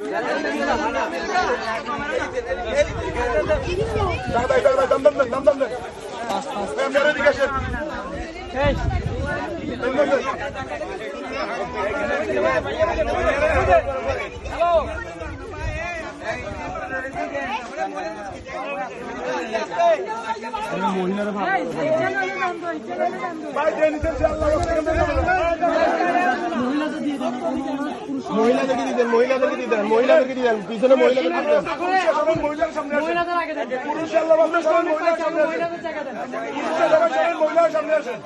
দেন, দেন, দেন। দাদা, দাদা, দাদা, দাম, দাম দেন, দাম, দাম দেন। দাম, দাম দেন। ভাই, যে নিচে সে আল্লাহ রাস্তায় কেন দেন? মহিলাদেরকে মহিলাদেরকে মহিলাদেরকে দিতেন পিছনে মহিলাদেরকে। পুরুষের আল্লাহ মহিলার সামনে। মহিলার সামনে আসেন।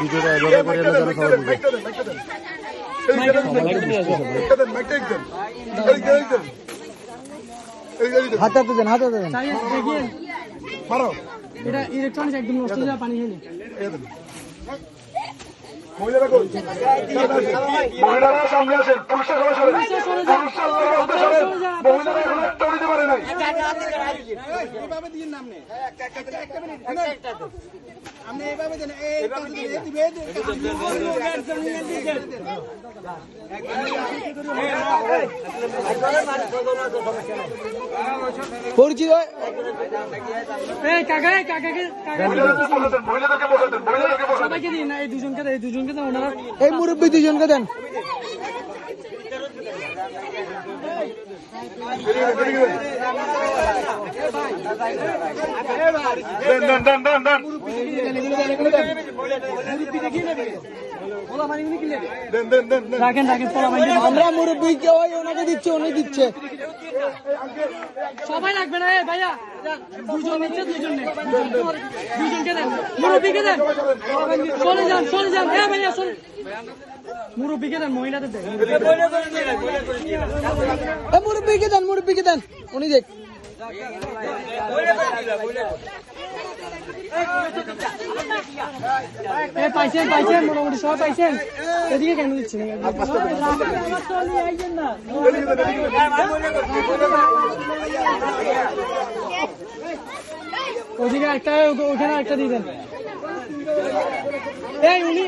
ভিডিওটা এভাবে করে মাইকটা দেন, সবাই মাইকটা দেন, দেন, মাইকটা দেন। মারো। এটা ইলেকট্রনিক্স একদম নষ্ট হয়ে পানি খেলে। মহিলারা সামনে আসেন। পুরুষরা সবাই সরেন পুরুষরা সরেন মহিলারা এখন একটা দিতে পারে নাই। পরিচিত এই কাকা এই কাকাকে কাকাকে মহিলাদেরকে বসাতেন মহিলাদেরকে বসাতেন মহিলাদেরকে বসাতেন সবাইকে দিন না এই দুজনকে দেন, এই দুজনকে দেন ওনারা এই মুরব্বী দুজনকে দেন আমরা মুরব্বী কেউ ওনাকে দিচ্ছে উনি দিচ্ছে। সবাই লাগবে না ভাইয়া দুজন নিচ্ছে দুজন দুজনকে দেন, মুরব্বীকে দেন। চলে যান চলে যান। হ্যাঁ ভাইয়া চলে মুরব্বীকে দেন, মহিলাদের দেন। মুরব্বীকে দেন মুরব্বীকে দেন। উনি দেখ। পাইছেন পাইছেন, মোটামুটি সবাই পাইছেন। এদিকে কেন দিচ্ছেন? ওদিকে একটা, ওখানে একটা দিয়ে দেন এই, উনি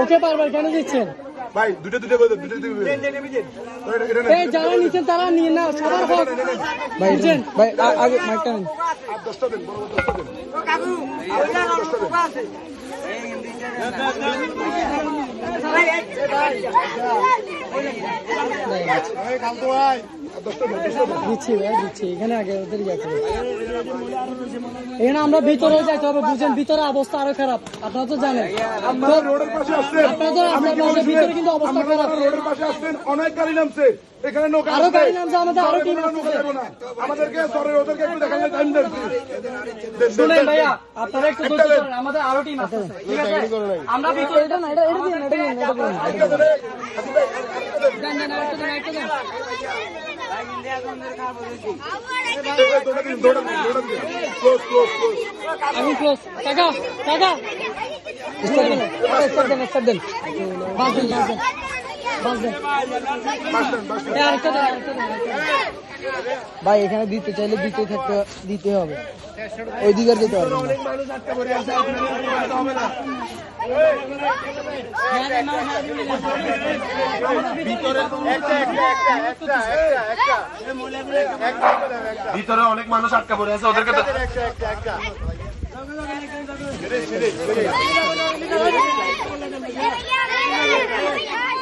ওকে বারবার কেন দিচ্ছেন? ভাই দুটো দুটো করে দুটো দুটো এই যারা নিচে তারা নিয়ে না সবার হোক ভাই ভাই আগে মাইকটা নেন আর দশটা দেন বড় বড় দশটা দেন আর দশটা দেন দশটা দেন দিচ্ছি ভাই দিচ্ছি। এখানে আগে ওদের যেতে হবে। এখানে আমরা ভিতরে যাইতে হবে বুঝেন ভিতরে অবস্থা আরও খারাপ। আপনারা তো জানেন। আপনারা রোডের পাশে আসছেন। আপনারা তো আপনার বলছি ভিতরে কিন্তু অবস্থা খারাপ। রোডের পাশে আসছেন অনেক গাড়ি নামছে। এখানে নৌকা আরও গাড়ি নামছে, আমাদের আরও টিম আসছে। আমাদেরকে সরে ওদেরকে একটু দেখালে টাইম দেন। please। দেন, দেন, শুনেন ভাইয়া আপনারা একটু ধৈর্য ধরেন, আমাদের আরও টিম আছে। ঠিক আছে? আমরা ভিতরে এটা না এটা এটা দিন এটা দিন এটা দিন আরেকটা দেন, এই, হাসিম ভাই, আরেকটা দেন। দেন দেন আরেকটা ভাই এখানে দিতে চাইলে দিতে থাকতে দিতে হবে। ওই দিকে আর যেতে না। ভিতরে অনেক মানুষ আটকা পড়ে আছে ওদেরকে তো-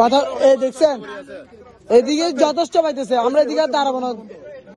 কথা এই দেখছেন? এদিকে যথেষ্ট পাইতেছে আমরা এদিকে দাঁড়াবো না।